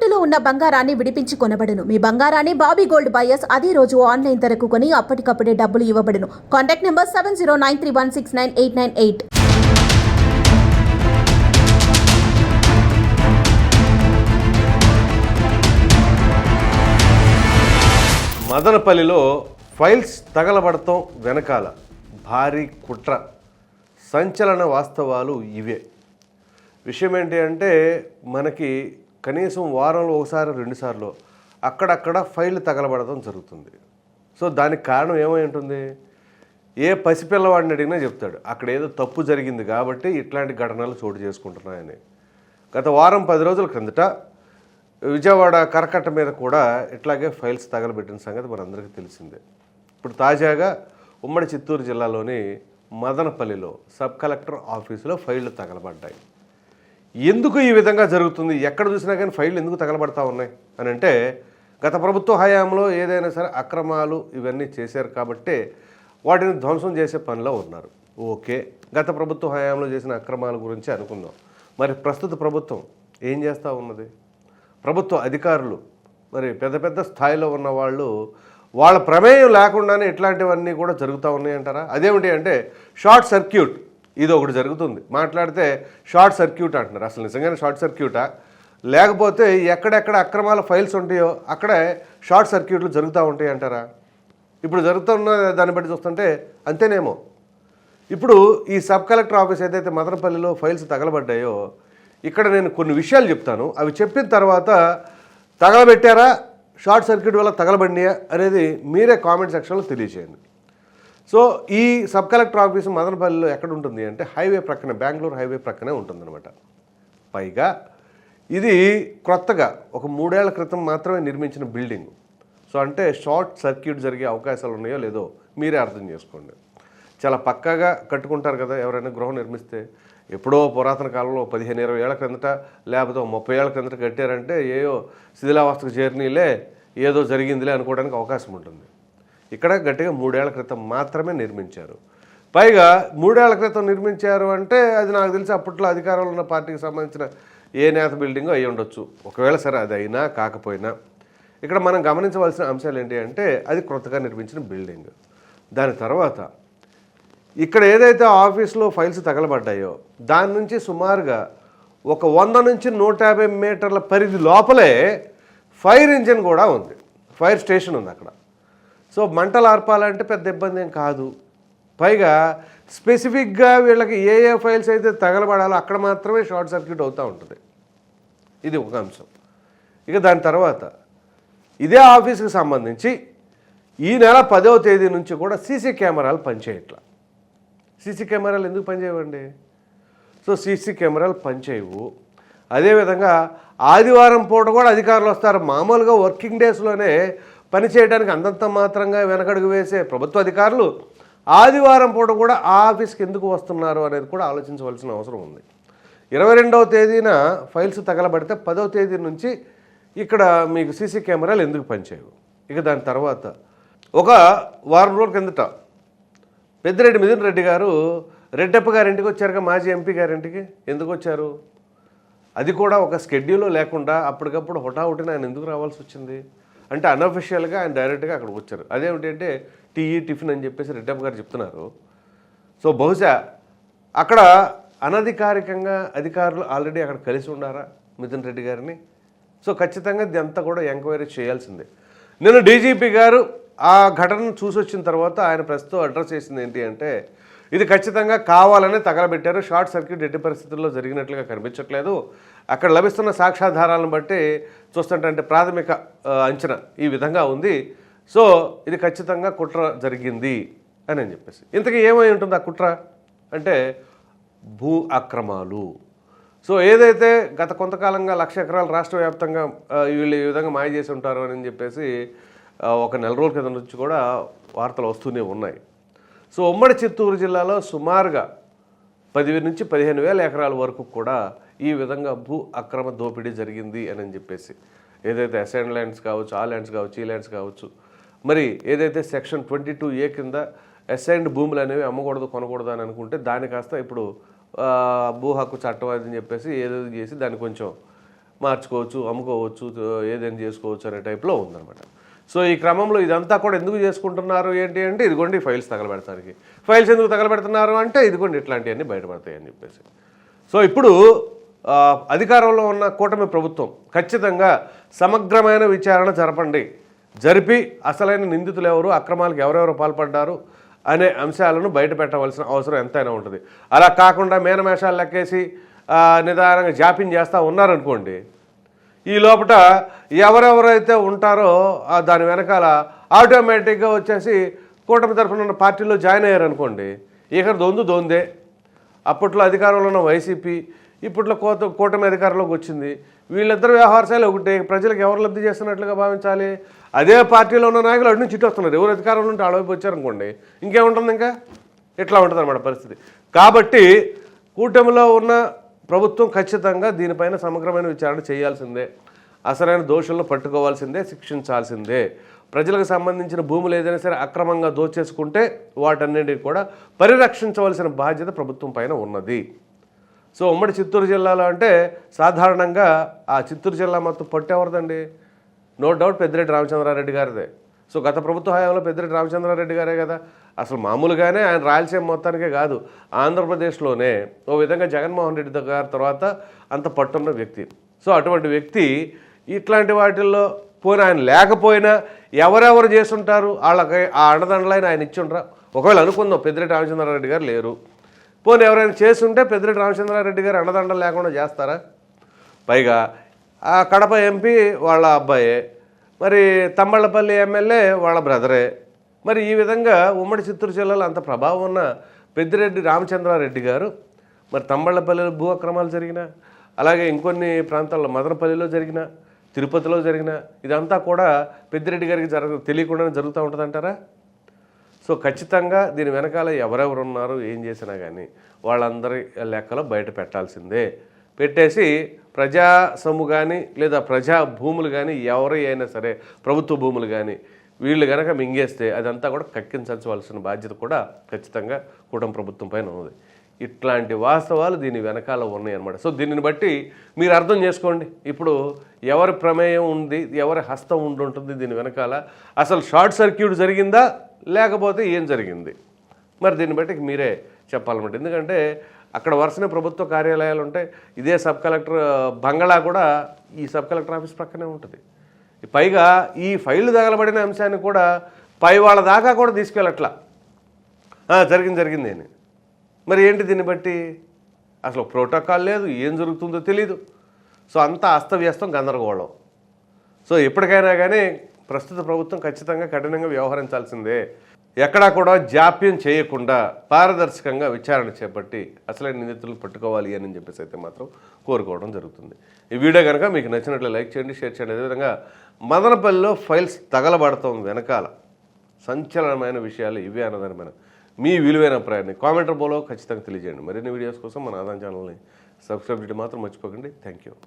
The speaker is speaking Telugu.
తాకట్టులో ఉన్న బంగారాన్ని విడిపించి కొనబడును. మీ బంగారాన్ని బాబీ గోల్డ్ బయర్స్ అదే రోజు ఆన్లైన్ ధరకు కొని అప్పటికప్పుడే డబ్బులు ఇవ్వబడును. Contact number seven zero nine three one six nine eight nine eight. మదనపల్లిలో ఫైల్స్ తగలబడటం వెనకాల భారీ కుట్ర. సంచలన వాస్తవాలు ఇవే. విషయం ఏంటి అంటే మనకి కనీసం వారంలో ఒకసారి రెండుసార్లు అక్కడక్కడ ఫైల్ తగలబడటం జరుగుతుంది. సో దానికి కారణం ఏమై ఉంటుంది? ఏ పసిపిల్లవాడిని అడిగినా చెప్తాడు అక్కడ ఏదో తప్పు జరిగింది కాబట్టి ఇట్లాంటి ఘటనలు చోటు చేసుకుంటున్నాయని. గత వారం పది రోజుల క్రిందట విజయవాడ కరకట్ట మీద కూడా ఇట్లాగే ఫైల్స్ తగలబెట్టిన సంగతి మనందరికీ తెలిసిందే. ఇప్పుడు తాజాగా ఉమ్మడి చిత్తూరు జిల్లాలోని మదనపల్లిలో సబ్ కలెక్టర్ ఆఫీసులో ఫైళ్ళు తగలబడ్డాయి. ఎందుకు ఈ విధంగా జరుగుతుంది? ఎక్కడ చూసినా కానీ ఫైళ్ళు ఎందుకు తగలబడతా ఉన్నాయి? అని అంటే గత ప్రభుత్వ హయాంలో ఏదైనా సరే అక్రమాలు ఇవన్నీ చేశారు కాబట్టే వాటిని ధ్వంసం చేసే పనిలో ఉన్నారు. ఓకే గత ప్రభుత్వ హయాంలో చేసిన అక్రమాల గురించి అనుకుందాం. మరి ప్రస్తుత ప్రభుత్వం ఏం చేస్తూ ఉన్నది? ప్రభుత్వ అధికారులు మరి పెద్ద పెద్ద స్థాయిలో ఉన్న వాళ్ళు వాళ్ళ ప్రమేయం లేకుండానే ఇట్లాంటివన్నీ కూడా జరుగుతూ ఉన్నాయంటారా అదేమిటి అంటే షార్ట్ సర్క్యూట్ ఇది ఒకటి జరుగుతుంది. మాట్లాడితే షార్ట్ సర్క్యూట్ అంటున్నారు. అసలు నిజంగానే షార్ట్ సర్క్యూటా? లేకపోతే ఎక్కడెక్కడ అక్రమాల ఫైల్స్ ఉంటాయో అక్కడే షార్ట్ సర్క్యూట్లు జరుగుతూ ఉంటాయి అంటారా? ఇప్పుడు జరుగుతున్న దాన్ని బట్టి చూస్తుంటే అంతేనేమో. ఇప్పుడు ఈ సబ్ కలెక్టర్ ఆఫీస్ ఏదైతే మదనపల్లిలో ఫైల్స్ తగలబడ్డాయో ఇక్కడ నేను కొన్ని విషయాలు చెప్తాను. అవి చెప్పిన తర్వాత తగలబెట్టారా? షార్ట్ సర్క్యూట్ వల్ల తగలబడినాయా అనేది మీరే కామెంట్ సెక్షన్లో తెలియజేయండి. సో ఈ సబ్ కలెక్టర్ ఆఫీస్ మదనపల్లిలో ఎక్కడ ఉంటుంది అంటే హైవే ప్రక్కనే బెంగళూరు హైవే ప్రక్కనే ఉంటుందన్నమాట. పైగా ఇది కొత్తగా ఒక మూడేళ్ళ క్రితం మాత్రమే నిర్మించిన బిల్డింగ్. సో అంటే షార్ట్ సర్క్యూట్ జరిగే అవకాశాలు ఉన్నాయో లేదో మీరే అర్థం చేసుకోండి. చాలా పక్కాగా కట్టుకుంటారు కదా ఎవరైనా గృహం నిర్మిస్తే. ఎప్పుడో పురాతన కాలంలో పదిహేను ఇరవై ఏళ్ళ క్రిందట లేకపోతే ముప్పై ఏళ్ళ క్రిందట కట్టారంటే ఏయో శిథిలావస్థకు చేరినీలే ఏదో జరిగిందిలే అనుకోవడానికి అవకాశం ఉంటుంది. ఇక్కడ గట్టిగా మూడేళ్ళ క్రితం మాత్రమే నిర్మించారు. పైగా మూడేళ్ళ క్రితం నిర్మించారు అంటే అది నాకు తెలిసి అప్పట్లో అధికారంలో ఉన్న పార్టీకి సంబంధించిన ఏ నేత బిల్డింగో అయి ఉండొచ్చు. ఒకవేళ సరే అది అయినా కాకపోయినా. ఇక్కడ మనం గమనించవలసిన అంశాలు ఏంటి అంటే అది క్రొత్తగా నిర్మించిన బిల్డింగ్. దాని తర్వాత ఇక్కడ ఏదైతే ఆఫీస్లో ఫైల్స్ తగలబడ్డాయో దాని నుంచి సుమారుగా ఒక వంద నుంచి నూట యాభై మీటర్ల పరిధి లోపలే ఫైర్ ఇంజిన్ కూడా ఉంది. ఫైర్ స్టేషన్ ఉంది అక్కడ. సో మంటలు ఆర్పాలంటే పెద్ద ఇబ్బంది ఏం కాదు. పైగా స్పెసిఫిక్గా వీళ్ళకి ఏ ఏ ఫైల్స్ అయితే తగలబడాలో అక్కడ మాత్రమే షార్ట్ సర్క్యూట్ అవుతూ ఉంటుంది. ఇది ఒక అంశం. ఇక దాని తర్వాత ఇదే ఆఫీస్కి సంబంధించి ఈ నెల పదవ తేదీ నుంచి కూడా సీసీ కెమెరాలు పనిచేయట్లా. సీసీ కెమెరాలు ఎందుకు పనిచేయవండి? సో సీసీ కెమెరాలు పనిచేయవు. అదేవిధంగా ఆదివారం పూట కూడా అధికారులు వస్తారు. మామూలుగా వర్కింగ్ డేస్లోనే పనిచేయడానికి అంతంత మాత్రంగా వెనకడుగు వేసే ప్రభుత్వ అధికారులు ఆదివారం పూట కూడా ఆ ఆఫీస్కి ఎందుకు వస్తున్నారు అనేది కూడా ఆలోచించవలసిన అవసరం ఉంది. ఇరవై రెండవ తేదీన ఫైల్స్ తగలబడితే పదవ తేదీ నుంచి ఇక్కడ మీకు సీసీ కెమెరాలు ఎందుకు పనిచేయవు? ఇక దాని తర్వాత ఒక వారం రోజుల కిందట పెద్దిరెడ్డి మిథున్ రెడ్డి గారు రెడ్డప్ప గారింటికి వచ్చారుగా మాజీ ఎంపీ గారింటికి. ఎందుకు వచ్చారు? అది కూడా ఒక స్కెడ్యూల్లో లేకుండా అప్పటికప్పుడు హుటాహుటిన ఆయన ఎందుకు రావాల్సి వచ్చింది? అంటే అనఫిషియల్గా ఆయన డైరెక్ట్గా అక్కడికి వచ్చారు. అదేమిటంటే టీ టీఈ టిఫిన్ అని చెప్పేసి రెడ్డప్ప గారు చెప్తున్నారు. సో బహుశా అక్కడ అనధికారికంగా అధికారులు ఆల్రెడీ అక్కడ కలిసి ఉన్నారా మిథున్ రెడ్డి గారిని? సో ఖచ్చితంగా ఇదంతా కూడా ఎంక్వైరీ చేయాల్సిందే. నేను డీజీపీ గారు ఆ ఘటనను చూసి వచ్చిన తర్వాత ఆయన ప్రస్తుతం అడ్రస్ చేసింది ఏంటి అంటే ఇది ఖచ్చితంగా కావాలనే తగలబెట్టారు. షార్ట్ సర్క్యూట్ ఎట్టి పరిస్థితుల్లో జరిగినట్లుగా కనిపించట్లేదు. అక్కడ లభిస్తున్న సాక్ష్యాధారాలను బట్టి చూస్తుంటే అంటే ప్రాథమిక అంచనా ఈ విధంగా ఉంది. సో ఇది ఖచ్చితంగా కుట్ర జరిగింది అని అని చెప్పేసి. ఇంతకీ ఏమై ఉంటుంది ఆ కుట్ర? అంటే భూ అక్రమాలు. సో ఏదైతే గత కొంతకాలంగా లక్ష ఎకరాలు రాష్ట్ర వ్యాప్తంగా వీళ్ళు ఈ విధంగా మాయ చేసి ఉంటారు అని చెప్పేసి ఒక నెల రోజుల కింద నుంచి కూడా వార్తలు వస్తూనే ఉన్నాయి. సో ఉమ్మడి చిత్తూరు జిల్లాలో సుమారుగా పదివేల నుంచి పదిహేను వేల ఎకరాల వరకు కూడా ఈ విధంగా భూ అక్రమ దోపిడీ జరిగింది అని చెప్పేసి. ఏదైతే అసైన్ ల్యాండ్స్ కావచ్చు ఆ ల్యాండ్స్ కావచ్చు ఈ ల్యాండ్స్ కావచ్చు మరి ఏదైతే సెక్షన్ ట్వంటీ టూ ఏ కింద అసైన్డ్ భూములు అనేవి అమ్మకూడదు కొనకూడదు అని అనుకుంటే దాని కాస్త ఇప్పుడు భూ హక్కు చట్టం అని చెప్పేసి ఏదో చేసి దాన్ని కొంచెం మార్చుకోవచ్చు అమ్ముకోవచ్చు ఏదైనా చేసుకోవచ్చు అనే టైప్లో ఉందన్నమాట. సో ఈ క్రమంలో ఇదంతా కూడా ఎందుకు చేసుకుంటున్నారు ఏంటి అంటే ఇదిగోండి ఫైల్స్ తగలబెడతానికి. ఫైల్స్ ఎందుకు తగలబెడుతున్నారు అంటే ఇదిగోండి ఇట్లాంటివన్నీ బయటపడతాయి అని చెప్పేసి. సో ఇప్పుడు అధికారంలో ఉన్న కూటమి ప్రభుత్వం ఖచ్చితంగా సమగ్రమైన విచారణ జరపండి. జరిపి అసలైన నిందితులు ఎవరు అక్రమాలకు ఎవరెవరు పాల్పడ్డారు అనే అంశాలను బయట పెట్టవలసిన అవసరం ఎంతైనా ఉంటుంది. అలా కాకుండా మేనమేషాలు లెక్కేసి నిదానంగా జాప్యం చేస్తూ ఉన్నారనుకోండి ఈ లోపల ఎవరెవరైతే ఉంటారో దాని వెనకాల ఆటోమేటిక్గా వచ్చేసి కూటమి తరఫున ఉన్న పార్టీలో జాయిన్ అయ్యారనుకోండి ఇక్కడ దొందు దొందే. అప్పట్లో అధికారంలో ఉన్న వైసీపీ ఇప్పట్లో కోత కూటమి అధికారంలోకి వచ్చింది. వీళ్ళిద్దరు వ్యవహారశాలు ఒకటి ప్రజలకు ఎవరు లబ్ధి చేస్తున్నట్లుగా భావించాలి? అదే పార్టీలో ఉన్న నాయకులు అటు నుంచి ఇటు వస్తున్నారు. ఎవరు అధికారంలో ఉంటే ఆడవైపు వచ్చారనుకోండి ఇంకేముంటుంది ఇంకా? ఇట్లా ఉంటుంది అన్నమాట పరిస్థితి. కాబట్టి కూటమిలో ఉన్న ప్రభుత్వం ఖచ్చితంగా దీనిపైన సమగ్రమైన విచారణ చేయాల్సిందే. అసలైన దోషులను పట్టుకోవాల్సిందే శిక్షించాల్సిందే. ప్రజలకు సంబంధించిన భూములు ఏదైనా సరే అక్రమంగా దోచేసుకుంటే వాటన్నిటిని కూడా పరిరక్షించవలసిన బాధ్యత ప్రభుత్వం పైన ఉన్నది. సో ఉమ్మడి చిత్తూరు జిల్లాలో అంటే సాధారణంగా ఆ చిత్తూరు జిల్లా మొత్తం పట్టేవరదండి? నో డౌట్ పెద్దిరెడ్డి రామచంద్రారెడ్డి గారిదే. సో గత ప్రభుత్వ హయాంలో పెద్దిరెడ్డి రామచంద్రారెడ్డి గారే కదా. అసలు మామూలుగానే ఆయన రాయలసీమ మొత్తానికే కాదు ఆంధ్రప్రదేశ్లోనే ఓ విధంగా జగన్మోహన్ రెడ్డి గారి తర్వాత అంత పట్టున్న వ్యక్తి. సో అటువంటి వ్యక్తి ఇట్లాంటి వాటిల్లో పోయిన ఆయన లేకపోయినా ఎవరెవరు చేస్తుంటారు వాళ్ళకి ఆ అండదండలైన ఆయన ఇచ్చుండ్రా? ఒకవేళ అనుకుందాం పెద్దిరెడ్డి రామచంద్రారెడ్డి గారు లేరు. పోనీ ఎవరైనా చేస్తుంటే పెద్దిరెడ్డి రామచంద్రారెడ్డి గారు అండదండలు లేకుండా చేస్తారా? పైగా ఆ కడప ఎంపీ వాళ్ళ అబ్బాయే మరి తమ్మళ్ళపల్లి ఎమ్మెల్యే వాళ్ళ బ్రదరే. మరి ఈ విధంగా ఉమ్మడి చిత్తూరు జిల్లాలో అంత ప్రభావం ఉన్న పెద్దిరెడ్డి రామచంద్రారెడ్డి గారు మరి తమ్మళ్ళపల్లిలో భూ అక్రమాలు జరిగిన అలాగే ఇంకొన్ని ప్రాంతాల్లో మదనపల్లిలో జరిగిన తిరుపతిలో జరిగిన ఇదంతా కూడా పెద్దిరెడ్డి గారికి జరగ తెలియకుండానే జరుగుతూ ఉంటుందంటారా? సో ఖచ్చితంగా దీని వెనకాల ఎవరెవరు ఉన్నారు ఏం చేసినా కానీ వాళ్ళందరి లెక్కలో బయట పెట్టాల్సిందే. పెట్టేసి ప్రజా సొమ్ము కానీ లేదా ప్రజా భూములు కానీ ఎవరి అయినా సరే ప్రభుత్వ భూములు కానీ వీళ్ళు కనుక మింగేస్తే అదంతా కూడా కక్కించవలసిన బాధ్యత కూడా ఖచ్చితంగా కూటమి ప్రభుత్వం పైన ఉంది ఇట్లాంటి వాస్తవాలు దీని వెనకాల ఉన్నాయన్నమాట. సో దీనిని బట్టి మీరు అర్థం చేసుకోండి. ఇప్పుడు ఎవరి ప్రమేయం ఉంది ఎవరి హస్తం ఉండి ఉంటుంది దీని వెనకాల. అసలు షార్ట్ సర్క్యూట్ జరిగిందా? లేకపోతే ఏం జరిగింది? మరి దీన్ని బట్టి మీరే చెప్పాలన్నమాట. ఎందుకంటే అక్కడ వరుసనే ప్రభుత్వ కార్యాలయాలు ఉంటాయి ఇదే సబ్ కలెక్టర్ బంగళా కూడా ఈ సబ్ కలెక్టర్ ఆఫీస్ ప్రక్కనే ఉంటుంది. పైగా ఈ ఫైళ్ళు తగలబడిన అంశాన్ని కూడా పై వాళ్ళ దాకా కూడా తీసుకెళ్ళట్లా. జరిగింది జరిగింది అని. మరి ఏంటి దీన్ని బట్టి? అసలు ప్రోటోకాల్ లేదు ఏం జరుగుతుందో తెలీదు. సో అంతా అస్తవ్యస్తం గందరగోళం. సో ఎప్పటికైనా కానీ ప్రస్తుత ప్రభుత్వం ఖచ్చితంగా కఠినంగా వ్యవహరించాల్సిందే. ఎక్కడా కూడా జాప్యం చేయకుండా పారదర్శకంగా విచారణ చేపట్టి అసలైన నిందితులను పట్టుకోవాలి అని చెప్పేసి అయితే మాత్రం కోరుకోవడం జరుగుతుంది. ఈ వీడియో కనుక మీకు నచ్చినట్లు లైక్ చేయండి షేర్ చేయండి. అదేవిధంగా మదనపల్లిలో ఫైల్స్ తగలబడతాం వెనకాల సంచలనమైన విషయాలు ఇవే అన్నదాని మనం మీ విలువైన అభిప్రాయాన్ని కామెంటర్ బోలో ఖచ్చితంగా తెలియజేయండి. మరిన్ని వీడియోస్ కోసం మన ఆదాయం ఛానల్ని సబ్స్క్రైబ్ చేయడం మాత్రం మర్చిపోకండి. Thank you